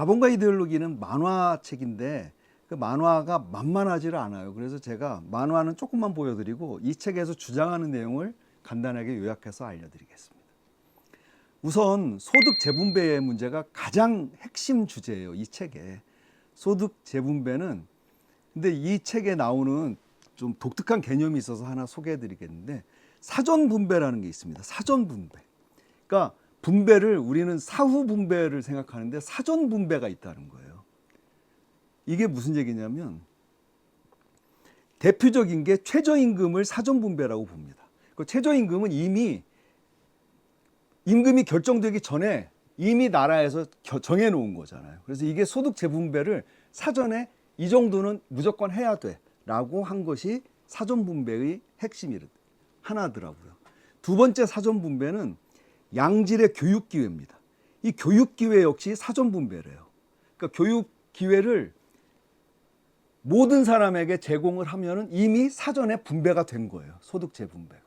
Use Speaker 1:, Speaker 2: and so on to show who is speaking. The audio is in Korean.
Speaker 1: 자본가 이데올로기는 만화책인데 그 만화가 만만하지를 않아요. 그래서 제가 만화는 조금만 보여드리고 이 책에서 주장하는 내용을 간단하게 요약해서 알려드리겠습니다. 우선 소득 재분배의 문제가 가장 핵심 주제예요. 이 책에 소득 재분배는 근데 이 책에 나오는 좀 독특한 개념이 있어서 하나 소개해드리겠는데 사전 분배라는 게 있습니다. 사전 분배. 그러니까 분배를 우리는 사후 분배를 생각하는데 사전 분배가 있다는 거예요. 이게 무슨 얘기냐면 대표적인 게 최저임금을 사전 분배라고 봅니다. 그 최저임금은 이미 임금이 결정되기 전에 이미 나라에서 겨- 정해 놓은 거잖아요. 그래서 이게 소득 재분배를 사전에 이 정도는 무조건 해야 돼라고 한 것이 사전 분배의 핵심이 하나더라고요. 두 번째 사전 분배는 양질의 교육 기회입니다. 이 교육 기회 역시 사전 분배래요. 그러니까 교육 기회를 모든 사람에게 제공을 하면은 이미 사전에 분배가 된 거예요. 소득 재분배가.